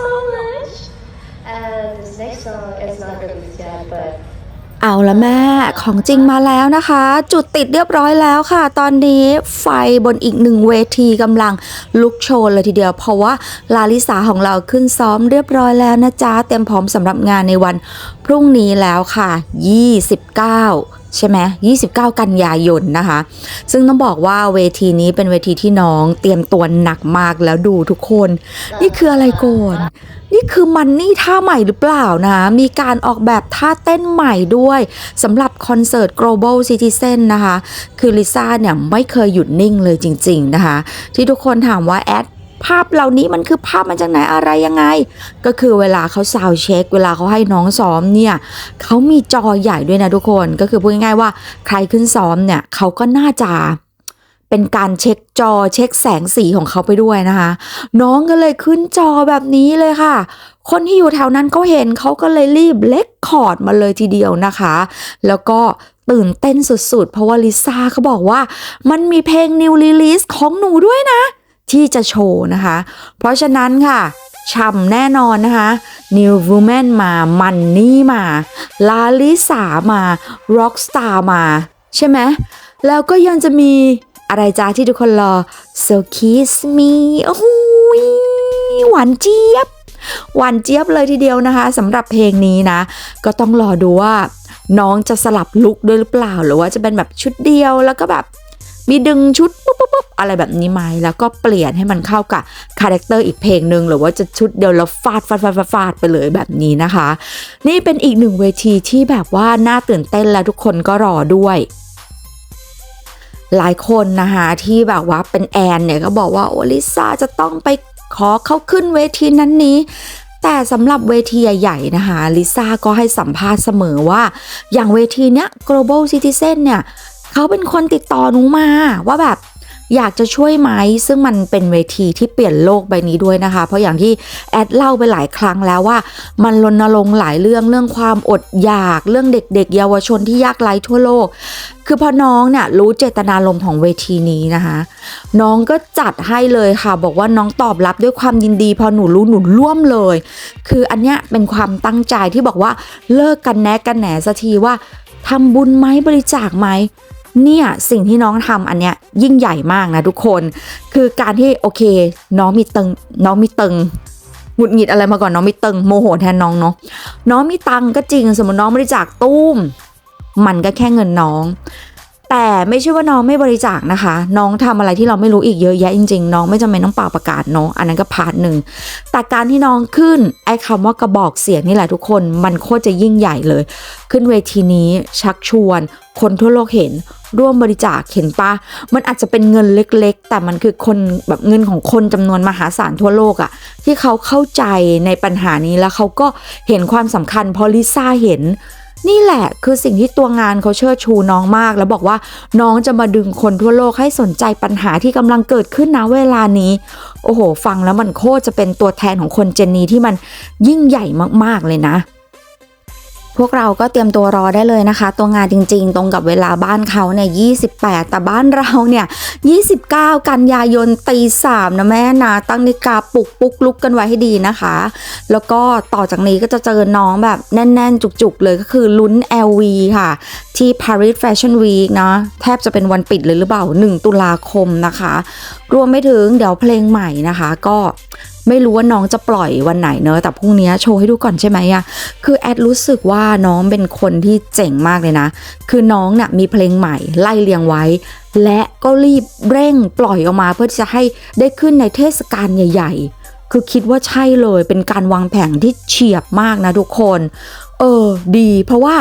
so much. And this next song is not released yet, but เอาละแม่ ของจริงมาแล้วนะคะ จุดติดเรียบร้อยแล้วค่ะ ตอนนี้ไฟบนอีกหนึ่งเวทีกำลังลุกโชนเลยทีเดียว เพราะว่าลาลิสาของเราขึ้นซ้อมเรียบร้อยแล้วนะจ๊ะ เตรียมพร้อมสำหรับงานในวันพรุ่งนี้แล้วค่ะ 29 ใช่ไหม29 กันยายนนะคะ ซึ่งต้องบอกว่าเวทีนี้เป็นเวทีที่น้องเตรียมตัวหนักมากแล้วดูทุกคน นี่คืออะไรก่อนนี่คือมันนี่ท่าใหม่หรือเปล่านะ มีการออกแบบท่าเต้นใหม่ด้วยสำหรับคอนเสิร์ต global citizen นะคะ คือลิซ่าเนี่ยไม่เคยหยุดนิ่งเลยจริง ๆ นะคะ ที่ทุกคนถามว่าแอดาพเหล่านี้มันคือภาพมาจากไหนอะไรยังไง ก็คือเวลาเขาซาวเช็ค เวลาเขาให้น้องซ้อมเนี่ยเขามีจอใหญ่ด้วยนะทุกคนก็คือพูดง่ายๆว่าใครขึ้นซ้อมเนี่ยเขาก็น่าจะเป็นการเช็คจอเช็คแสงสีของเขาไปด้วยนะคะ น้องก็เลยขึ้นจอแบบนี้เลยค่ะ คนที่อยู่แถวนั้นเขาเห็นเขาก็เลยรีบเล็กคอร์ดมาเลยทีเดียวนะคะ แล้วก็ตื่นเต้นสุดๆ เพราะว่าลิซ่าเขาบอกว่า มันมีเพลง New Release ของหนูด้วยนะ ที่จะโชว์นะคะ เพราะฉะนั้นค่ะช่ำแน่นอนนะคะ New Woman มา มันนี่มา ลาลิสามา Rockstar มา ใช่ไหม แล้วก็ยังจะมีอะไรจ้าที่ทุกคนรอ So Kiss Me โอ้โหยหวานเจี๊ยบ หวานเจี๊ยบเลยทีเดียวนะคะสำหรับเพลงนี้นะ ก็ต้องรอดูว่า น้องจะสลับลุคด้วยหรือเปล่า หรือว่าจะเป็นแบบชุดเดียวแล้วก็แบบ มีดึงชุดปุ๊บปุ๊บปุ๊บอะไรแบบนี้ไหมแล้วก็เปลี่ยนให้มันเข้ากับคาแรคเตอร์อีกเพลงหนึ่งหรือว่าจะชุดเดียวแล้วฟาดฟาดฟาดฟาดฟาดไปเลยแบบนี้นะคะ นี่เป็นอีกหนึ่งเวทีที่แบบว่าน่าตื่นเต้นและทุกคนก็รอด้วยหลายคนนะคะที่แบบว่าเป็นแอนเนี่ยก็บอกว่าโอลิซาจะต้องไปขอเข้าขึ้นเวทีนั้นนี้ แต่สำหรับเวทีใหญ่ๆนะคะลิซ่าก็ให้สัมภาษณ์เสมอว่า อย่างเวทีเนี้ย global citizen เนี่ย เขาเป็นคนติดต่อหนูมาว่าแบบอยากจะช่วยไหมซึ่งมันเป็นเวทีที่เปลี่ยนโลกใบนี้ด้วยนะคะ เพราะอย่างที่แอดเล่าไปหลายครั้งแล้วว่า มันรณรงค์หลายเรื่องเรื่องความอดอยากเรื่องเด็ก ๆ เยาวชนที่ยากไร้ทั่วโลก คือพอน้องเนี่ยรู้เจตนารมณ์ของเวทีนี้นะคะ น้องก็จัดให้เลยค่ะ บอกว่าน้องตอบรับด้วยความยินดี พอหนูรู้หนูร่วมเลย คืออันเนี้ยเป็นความตั้งใจที่บอกว่าเลิกกันแนะกันแหนสักทีว่าทำบุญไหมบริจาคไหม เนี่ยสิ่งที่น้องทำอันเนี้ยยิ่งใหญ่มากนะทุกคน คือการที่โอเค น้องมีตึงน้องมีตึงหงุดหงิดอะไรมาก่อนน้องมีตึงโมโหแทนน้องเนาะน้องมีตังก็จริง สมมติน้องบริจาคตุ้ม มันก็แค่เงินน้อง แต่ไม่ใช่ว่าน้องไม่บริจาคนะคะ น้องทำอะไรที่เราไม่รู้อีกเยอะแยะจริง ๆ น้องไม่จำเป็นต้องเป่าประกาศเนาะอันนั้นก็พาร์ทหนึ่งแต่การที่น้องขึ้นไอ้คำว่ากระบอกเสียงนี่แหละทุกคนมันโคตรจะยิ่งใหญ่เลย ขึ้นเวทีนี้ชักชวน คนทั่วโลกเห็นร่วมบริจาคเห็นปะมันอาจจะเป็นเงินเล็กๆ แต่มันคือคนแบบเงินของคนจำนวนมหาศาลทั่วโลกอะที่เขาเข้าใจในปัญหานี้แล้วเขาก็เห็นความสำคัญพราะลิซ่าเห็น นี่แหละคือสิ่งที่ตัวงานเขาเชิดชูน้องมาก แล้วบอกว่าน้องจะมาดึงคนทั่วโลกให้สนใจปัญหาที่กำลังเกิดขึ้นนะเวลานี้ โอ้โห ฟังแล้วมันโคตรจะเป็นตัวแทนของคนเจนนี้ที่มันยิ่งใหญ่มากๆเลยนะ พวกเราก็เตรียมตัวรอได้เลยนะคะ ตัวงานจริงๆ ตรงกับเวลาบ้านเขาเนี่ย28 แต่บ้านเราเนี่ย 29 กันยายนตีสามนะแม่นะ ตั้งนาฬิกาปลุกปุกลุกกันไว้ให้ดีนะคะ แล้วก็ต่อจากนี้ก็จะเจอน้องแบบแน่น ๆ จุกๆ เลยก็คือลุ้น LV ค่ะ ที่ Paris Fashion Week นะแทบจะเป็นวันปิดเลยหรือเปล่า 1 ตุลาคมนะคะ รวมไปถึงเดี๋ยวเพลงใหม่นะคะ ก็ ไม่รู้ว่าน้องจะปล่อยวันไหนเนอะแต่พรุ่งนี้โชว์ให้ดูก่อนใช่ไหมอะคือแอดรู้สึกว่าน้องเป็นคนที่เจ๋งมากเลยนะ คือน้องเนี่ยมีเพลงใหม่ไล่เรียงไว้ และก็รีบเร่งปล่อยออกมาเพื่อที่จะให้ได้ขึ้นในเทศกาลใหญ่ ๆ คือคิดว่าใช่เลยเป็นการวางแผนที่เฉียบมากนะทุกคน เออดี เพราะว่า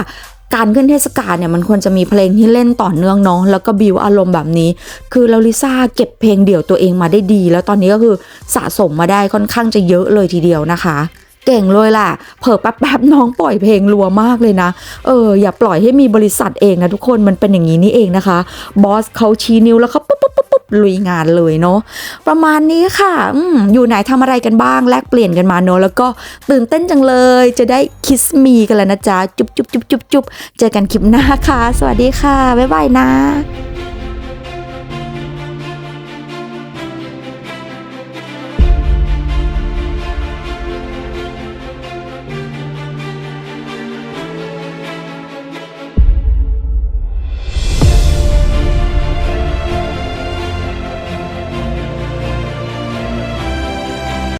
การขึ้นเทศกาลเนี่ยมันควรจะมีเพลงที่เล่นต่อเนื่องเนาะแล้วก็บิวอารมณ์แบบนี้ คือแล้วลิซ่าเก็บเพลงเดี่ยวตัวเองมาได้ดี แล้วตอนนี้ก็คือสะสมมาได้ค่อนข้างจะเยอะเลยทีเดียวนะคะเก่งเลยล่ะ เผลอแป๊บๆน้องปล่อยเพลงรัวมากเลยนะ เออ อย่าปล่อยให้มีบริษัทเองนะทุกคนมันเป็นอย่างนี้นี่เองนะคะ บอสเขาชี้นิ้วแล้วเขาปุ๊บปุ๊บปุ๊บ ลุยงานเลยเนาะประมาณนี้ค่ะออยู่ไหนทำอะไรกันบ้าง แลกเปลี่ยนกันมาเนาะแล้วก็ตื่นเต้นจังเลย จะได้คิสมีกันแล้วนะจ๊ะ จุ๊บจุ๊บจุ๊บจุ๊บจุ๊บเจอกันคลิปหน้าค่ะ สวัสดีค่ะ บ๊ายบายนะ